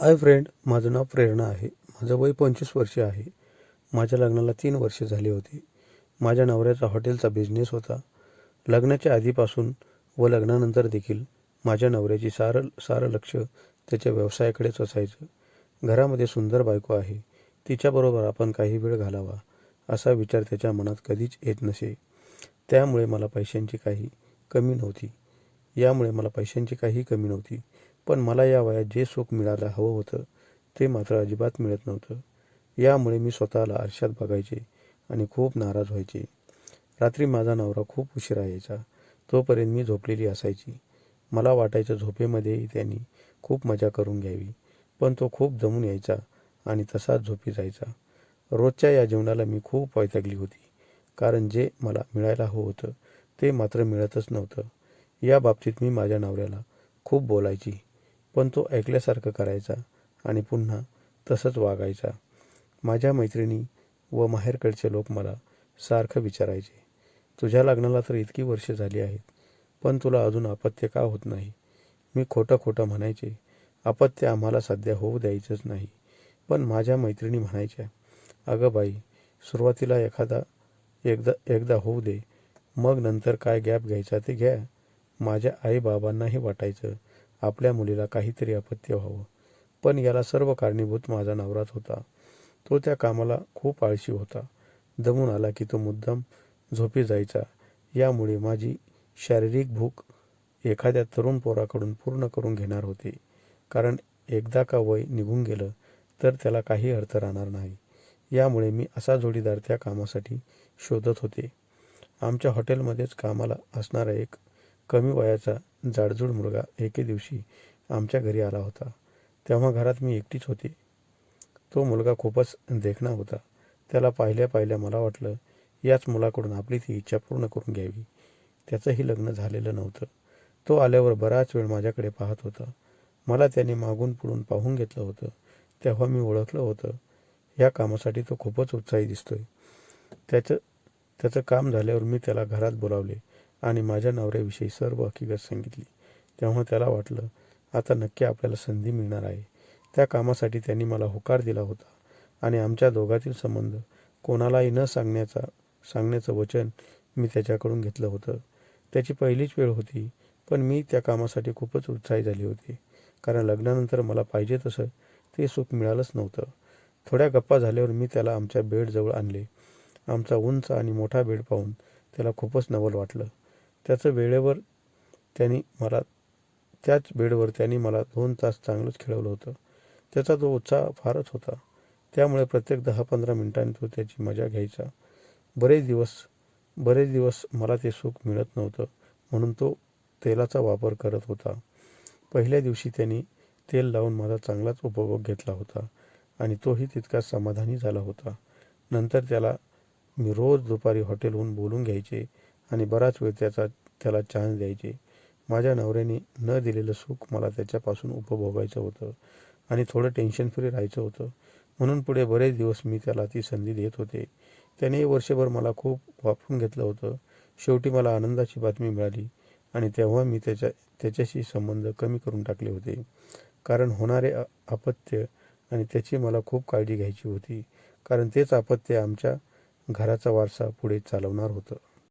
Hi friend माझं नाव प्रेरणा आहे. माझं वय पंचवीस वर्षे आहे. माझ्या लग्नाला तीन वर्षे झाली होती. माझ्या नवऱ्याचा हॉटेलचा बिझनेस होता. लग्नाच्या आधीपासून व लग्नानंतर देखील माझ्या नवऱ्याची सारं सारं लक्ष त्याच्या व्यवसायाकडेच असायचं. घरामध्ये सुंदर बायको आहे. तिच्याबरोबर आपण काही वेळ घालावा असा विचार त्याच्या मनात कधीच येत नसे. त्यामुळे मला पैशांची काही कमी नव्हती. यामुळे मला पैशांची काही कमी नव्हती. पण मला या वयात जे सुख मिळायला हवं होतं ते मात्र अजिबात मिळत नव्हतं. यामुळे मी स्वतःला आरशात बघायचे आणि खूप नाराज व्हायचे. रात्री माझा नवरा खूप उशिरा यायचा. तोपर्यंत मी झोपलेली असायची. मला वाटायचं झोपेमध्येही त्यांनी खूप मजा करून घ्यावी पण तो खूप जमून यायचा आणि तसाच झोपी जायचा. रोजच्या या जीवनाला मी खूप वैतागली होती कारण जे मला मिळायला हवं होतं ते मात्र मिळतच नव्हतं. या बाबतीत मी माझ्या नवऱ्याला खूप बोलायची पण तो ऐकल्यासारखं करायचा आणि पुन्हा तसंच वागायचा. माझ्या मैत्रिणी व माहेरकडचे लोक मला सारखं विचारायचे तुझ्या लग्नाला तर इतकी वर्षे झाली आहेत पण तुला अजून अपत्य का होत नाही? मी खोटं खोटं म्हणायचे अपत्य आम्हाला सध्या होऊ द्यायचंच नाही. पण माझ्या मैत्रिणी म्हणायच्या अगं बाई सुरुवातीला एखादा एकदा एकदा होऊ दे मग नंतर काय गॅप घ्यायचा ते घ्या माझ्या आईबाबांनाही वाटायचं आपल्या मुलीला काहीतरी अपत्य व्हावं. पण याला सर्व कारणीभूत माझा नवराच होता. तो त्या कामाला खूप आळशी होता. दमून आला की तो मुद्दाम झोपी जायचा. यामुळे माझी शारीरिक भूक एखाद्या तरुण पोराकडून पूर्ण करून घेणार होते. कारण एकदा का वय निघून गेलं तर त्याला काही अर्थ राहणार नाही. यामुळे मी असा जोडीदार त्या कामासाठी शोधत होते. आमच्या हॉटेलमध्येच कामाला असणारा एक कमी वयाचा जाडजूड मुलगा एके दिवशी आमच्या घरी आला होता. तेव्हा घरात मी एकटीच होते. तो मुलगा खूपच देखणा होता. त्याला पाहिल्या पाहिल्या मला वाटलं याच मुलाकडून आपली ती इच्छा पूर्ण करून घ्यावी. त्याचंही लग्न झालेलं नव्हतं. तो आल्यावर बराच वेळ माझ्याकडे पाहत होता. मला त्याने मागून पुढून पाहून घेतलं होतं. तेव्हा मी ओळखलं होतं. या कामासाठी तो खूपच उत्साही दिसतोय. त्याचं त्याचं काम झाल्यावर मी त्याला घरात बोलावले. आणि माझ्या नवऱ्याविषयी सर्व हकीकत सांगितली. तेव्हा त्याला वाटलं आता नक्की आपल्याला संधी मिळणार आहे. त्या कामासाठी त्यांनी मला होकार दिला होता. आणि आमच्या दोघातील संबंध कोणालाही न सांगण्याचा सांगण्याचं वचन मी त्याच्याकडून घेतलं होतं. त्याची पहिलीच वेळ होती पण मी त्या कामासाठी खूपच उत्साही झाली होती. कारण लग्नानंतर मला पाहिजे तसं ते सुख मिळालंच नव्हतं. थोड्या गप्पा झाल्यावर मी त्याला आमच्या बेडजवळ आणले. आमचा उंच आणि मोठा बेड पाहून त्याला खूपच नवल वाटलं. त्याचं वेळेवर त्यांनी मला त्याच बेडवर त्यांनी मला दोन तास चांगलंच खेळवलं होतं. त्याचा तो उत्साह फारच होता. त्यामुळे प्रत्येक दहा पंधरा मिनिटांनी तो त्याची मजा घ्यायचा. बरेच दिवस बरेच दिवस मला ते सुख मिळत नव्हतं म्हणून तो तेलाचा वापर करत होता. पहिल्या दिवशी त्यांनी तेल लावून माझा चांगलाच उपभोग घेतला होता आणि तोही तितकाच समाधानी झाला होता. नंतर त्याला मी रोज दुपारी हॉटेलहून बोलून घ्यायचे. आणि बराच वेळ त्याचा त्याला चान्स द्यायचे. माझ्या नवऱ्याने न दिलेलं सुख मला त्याच्यापासून उपभोगायचं होतं. आणि थोडं टेन्शन फ्री राहायचं होतं. म्हणून पुढे बरेच दिवस मी त्याला ती संधी देत होते. त्याने वर्षभर मला खूप वापरून घेतलं होतं. शेवटी मला आनंदाची बातमी मिळाली. आणि तेव्हा मी त्याच्या त्याच्याशी संबंध कमी करून टाकले होते. कारण होणारे अपत्य आणि त्याची मला खूप काळजी घ्यायची होती. कारण तेच अपत्य आमच्या घराचा वारसा पुढे चालवणार होतं.